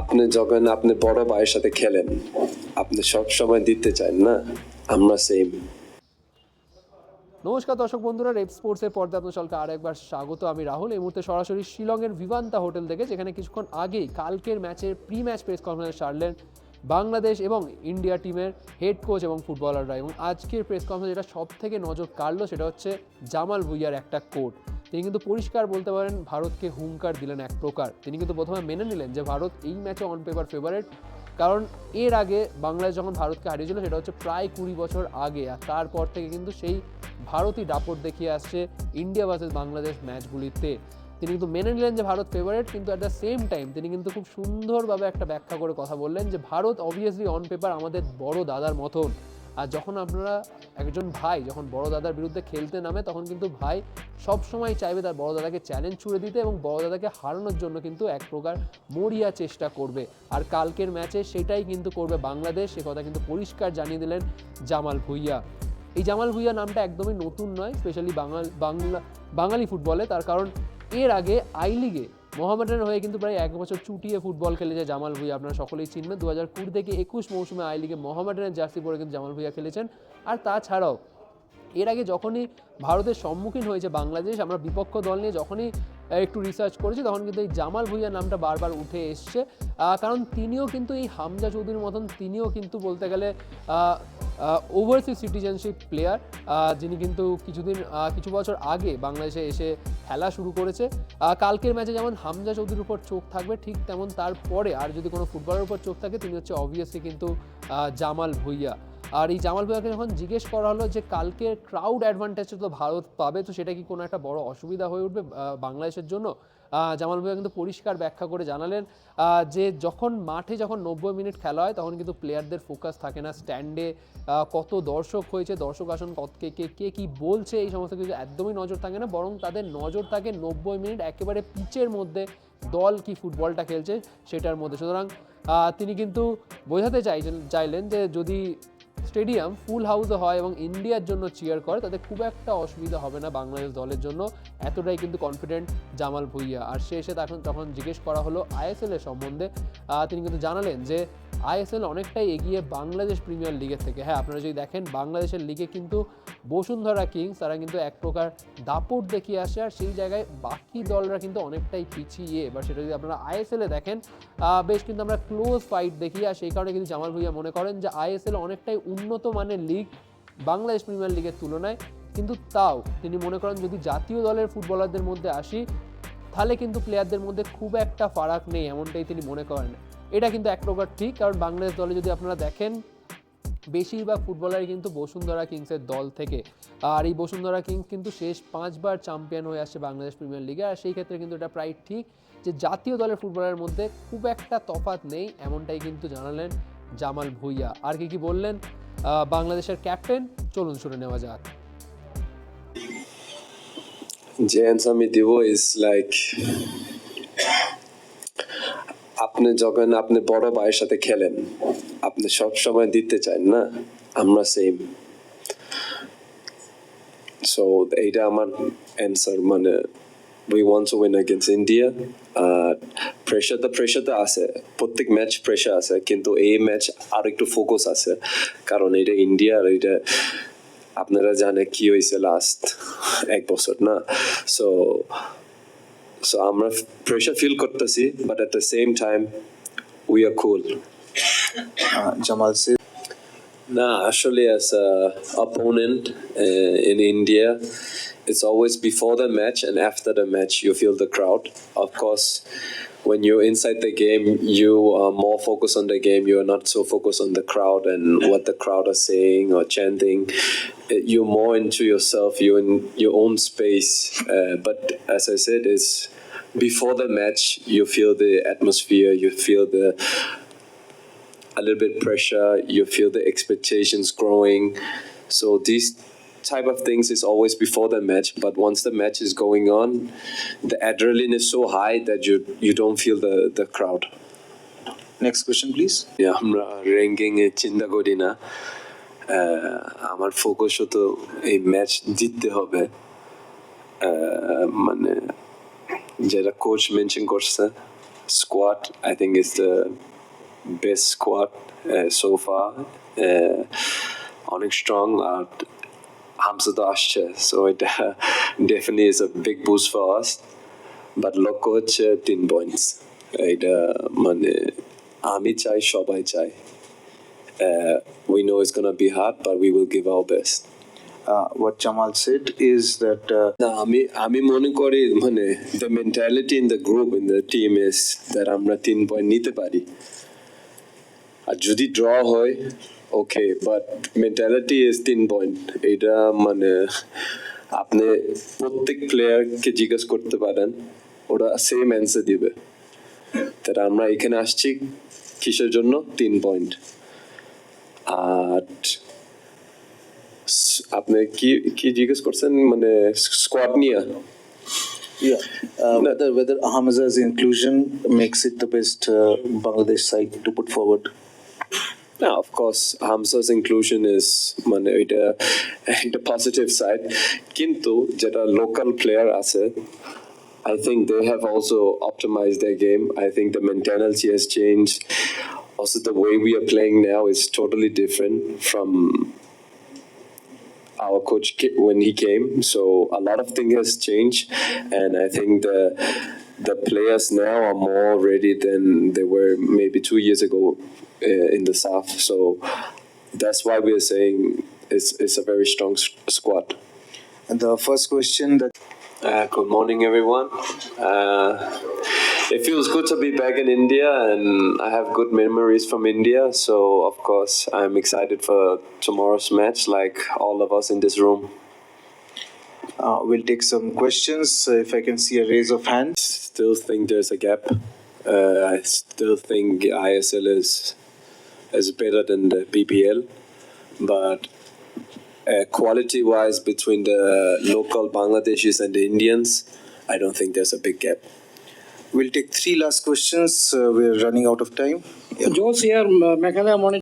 আপনি যখন আপনি বড় ভাইয়ের সাথে খেলেন, আপনি সব সময় দিতে চান না? আমরা সেম নমস্কার দর্শক বন্ধুরা রেপ স্পোর্টসের পর্দা আপনার সকলকে আর একবার স্বাগত। আমি রাহুল, এই মুহূর্তে সরাসরি শিলংয়ের ভিভান্তা হোটেল থেকে, যেখানে কিছুক্ষণ আগেই কালকের ম্যাচের প্রি ম্যাচ প্রেস কনফারেন্স সারলেন বাংলাদেশ এবং ইন্ডিয়া টিমের হেড কোচ এবং ফুটবলাররা এবং আজকের প্রেস কনফারেন্স যেটা সব থেকে নজর কাড়লো সেটা হচ্ছে জামাল ভুইয়ার একটা কোট তিনি কিন্তু পরিষ্কার বলতে পারেন ভারতকে হুঙ্কার দিলেন এক প্রকার। তিনি কিন্তু প্রথমে মেনে নিলেন যে ভারত এই ম্যাচে অন পেপার ফেভারেট কারণ এর আগে বাংলাদেশ যখন ভারতকে হারিয়েছিল, সেটা হচ্ছে প্রায় কুড়ি বছর আগে। আর তারপর থেকে কিন্তু সেই ভারতই দাপট দেখিয়ে আসছে ইন্ডিয়া ভার্সেস বাংলাদেশ ম্যাচগুলিতে তিনি কিন্তু মেনে নিলেন যে ভারত ফেভারিট কিন্তু অ্যাট দ্য সেম টাইম তিনি কিন্তু খুব সুন্দরভাবে একটা ব্যাখ্যা করে কথা বললেন যে ভারত অবভিয়াসলি অন পেপার আমাদের বড় দাদার মতন। আর যখন আপনারা একজন ভাই যখন বড় দাদার বিরুদ্ধে খেলতে নামে, তখন কিন্তু ভাই সব সময় চাইবে তার বড় দাদাকে চ্যালেঞ্জ ছুড়ে দিতে এবং বড় দাদাকে হারানোর জন্য কিন্তু এক প্রকার মরিয়া চেষ্টা করবে। আর কালকের ম্যাচে সেটাই কিন্তু করবে বাংলাদেশ। সে কথা কিন্তু পরিষ্কার জানিয়ে দিলেন জামাল ভুইয়া। এই জামাল ভুইয়া নামটা একদমই নতুন নয় স্পেশালি বাঙাল, বাংলা, বাঙালি ফুটবলে তার কারণ এর আগে আই লিগে মোহামেডানের হয়ে কিন্তু প্রায় এক বছর চুটিয়ে ফুটবল খেলেছে জামাল ভুইয়া। আপনারা সকলেই চিনবেন দু হাজার কুড়ি থেকে একুশ মৌসুমে আই লিগে মোহামেডানের জার্সি পরে কিন্তু জামাল ভুইয়া খেলেছেন। আর তাছাড়াও, এর আগে যখনই ভারতের সম্মুখীন হয়েছে বাংলাদেশ, আমরা বিপক্ষ দল নিয়ে যখনই একটু রিসার্চ করেছি, তখন কিন্তু এই জামাল ভুইয়া নামটা বারবার উঠে এসছে। কারণ তিনিও কিন্তু এই হামজা চৌধুরীর মতন, তিনিও কিন্তু বলতে গেলে ওভারসিজ সিটিজেনশিপ প্লেয়ার যিনি কিন্তু কিছুদিন কিছু বছর আগে বাংলাদেশে এসে খেলা শুরু করেছে। কালকের ম্যাচে যেমন হামজা চৌধুরীর উপর চোখ থাকবে, ঠিক তেমন তারপরে আর যদি কোনো ফুটবলের উপর চোখ থাকে, তিনি হচ্ছে অবভিয়াসলি কিন্তু জামাল ভুইয়া। আর এই জামাল ভুইয়াকে যখন জিজ্ঞেস করা হলো যে কালকে ক্রাউড অ্যাডভান্টেজ তো ভারত পাবে, তো সেটা কি কোনো একটা বড় অসুবিধা হয়ে উঠবে বাংলাদেশের জন্য? জামাল ভুইয়া কিন্তু পরিষ্কার ব্যাখ্যা করে জানালেন যে যখন মাঠে যখন নব্বই মিনিট খেলা হয়, তখন কিন্তু প্লেয়ারদের ফোকাস থাকে না স্ট্যান্ডে কত দর্শক হয়েছে, দর্শক আসন কত, কে কে কে কী বলছে, এই সমস্ত কিছু একদমই নজর থাকে না, বরং তাদের নজর থাকে নব্বই মিনিট একেবারে পিচের মধ্যে দল কি ফুটবলটা খেলছে সেটার মধ্যে। সুতরাং তিনি কিন্তু বোঝাতে চাইছেন, চাইলেন যে যদি স্টেডিয়াম ফুল হাউসে হয় এবং ইন্ডিয়ার জন্য চিয়ার করে, তাতে খুব একটা অসুবিধা হবে না বাংলাদেশ দলের জন্য। এতটাই কিন্তু কনফিডেন্ট জামাল ভুইয়া। আর এসে তখন তখন জিজ্ঞেস করা হলো আইএসএল এর সম্বন্ধে। তিনি কিন্তু জানালেন যে আইএসএল অনেকটাই এগিয়ে বাংলাদেশ প্রিমিয়ার লিগের থেকে। হ্যাঁ আপনারা যদি দেখেন, বাংলাদেশের লিগে কিন্তু বসুন্ধরা কিংস তারা কিন্তু এক প্রকার দাপট দেখিয়ে আসে। আর সেই জায়গায় বাকি দলরা কিন্তু অনেকটাই পিছিয়ে। এবার সেটা যদি আপনারা আইএসএলে দেখেন বেশ কিন্তু আমরা ক্লোজ ফাইট দেখি। আর সেই কারণে কিন্তু জামাল ভুইয়া মনে করেন যে আইএসএল অনেকটাই উন্নত মানের লিগ বাংলাদেশ প্রিমিয়ার লিগের তুলনায়, কিন্তু তাও তিনি মনে করেন যদি জাতীয় দলের ফুটবলারদের মধ্যে আসি, তাহলে কিন্তু প্লেয়ারদের মধ্যে খুব একটা ফারাক নেই এমনটাই তিনি মনে করেন। এটা কিন্তু এক প্রকার ঠিক, কারণ বাংলাদেশ দলে যদি আপনারা দেখেন, বেশিরভাগ ফুটবলারই কিন্তু বসুন্ধরা কিংসের দল থেকে। আর এই বসুন্ধরা কিংস কিন্তু শেষ পাঁচবার চ্যাম্পিয়ন হয়ে আসছে বাংলাদেশ প্রিমিয়ার লিগে আর সেই ক্ষেত্রে কিন্তু এটা প্রায় ঠিক যে জাতীয় দলের ফুটবলের মধ্যে খুব একটা তফাৎ নেই এমনটাই কিন্তু জানালেন জামাল ভুইয়া। আর কি কি বললেন? বাংলাদেশের ক্যাপ্টেন? চলুন শুনে নেওয়া যাক। যে আমি দিব ইজ লাইক আপনি যখন, আপনি বড় ভাইয়ের সাথে খেলেন, আপনি সব সময় দিতে চান না? আমরা সেম সো এইটা আমার অ্যান্সার মানে we want to win against India R pressure তো প্রেশার তো আছে। প্রত্যেক ম্যাচ প্রেশার আছে কিন্তু এই ম্যাচ আর একটু ফোকাস আছে। কারণ এটা ইন্ডিয়া আর এটা আপনারা জানে কি হয়েছে লাস্ট এক বছর না? সো সো আমরা প্রেশার ফিল করতেছি but at the same time we are cool uh, Jamal না আসলে opponent uh, in India it's always before the match and after the match you feel the crowd. Of course when you're inside the game you are more focused on the game. You are not so focused on the crowd and what the crowd are saying or chanting. Uh, you're more into yourself you're in your own space. Uh, but as i said is before the match you feel the atmosphere you feel the a little bit pressure you feel the expectations growing. So these type of things is always before the match but once the match is going on the adrenaline is so high that you you don't feel the the crowd next question please Yeah, আমরা ranking এ চিন্তা করি না আহ, আমার focus হতো এই match জিততে হবে আহ, মানে যেটা কোচ মেনশন করছে squad. I think it's the best squad uh, so far. Uh, অনেক strong আর হামসা তো আসছে সো এটা definitely is a big boost for us but লক্ষ্য হচ্ছে তিন পয়েন্টস এটা মানে আমি চাই সবাই চাই Uh, we know it's gonna be hard, but we will give our best. Uh, what Jamal said is that uh, না আমি আমি মনে করি মানে the mentality in the group in the team is that আমরা তিন পয়েন্ট নিতে পারি আর যদি ড্র হয় ওকে বাট মেন্টালিটি ইজ তিন পয়েন্ট এটা মানে আপনি প্রত্যেক প্লেয়ারকে জিজ্ঞেস করতে পারেন ওরা সেম অ্যান্সার দিবে। তারা আমরা এখানে আসছি কিসের জন্য? তিন পয়েন্ট আর আপনি কি কি জিজ্ঞেস করছেন? মানে স্কোয়াড নিয়ে? Yeah, uh, whether whether Hamza's inclusion makes it the best uh, Bangladesh side to put forward. Yeah, of course, Hamza's inclusion is মানে এটা একটা পজিটিভ সাইড কিন্তু যেটা লোকাল প্লেয়ার আছে I think they have also optimized their game. I think the mentality has changed. Also, the way we are playing now is totally different from our coach ca- when he came. So a lot of things has changed, and I think the the players now are more ready than they were maybe two years ago uh, in the south. So that's why we are saying it's it's a very strong squad. And the first question that Uh, good morning, everyone. Uh, it feels good to be back in India, and I have good memories from India. So, of course, I'm excited for tomorrow's match, like all of us in this room. uh, we'll take some questions. Uh, if I can see a raise of hands. Still think there's a gap. Uh, I still think ISL is is better than the BPL, but uh, quality-wise, between the local Bangladeshis and the Indians, I don't think there's a big gap. We'll take three last questions. Uh, we're running out of time. Joe's here, Meghalaya Monitor.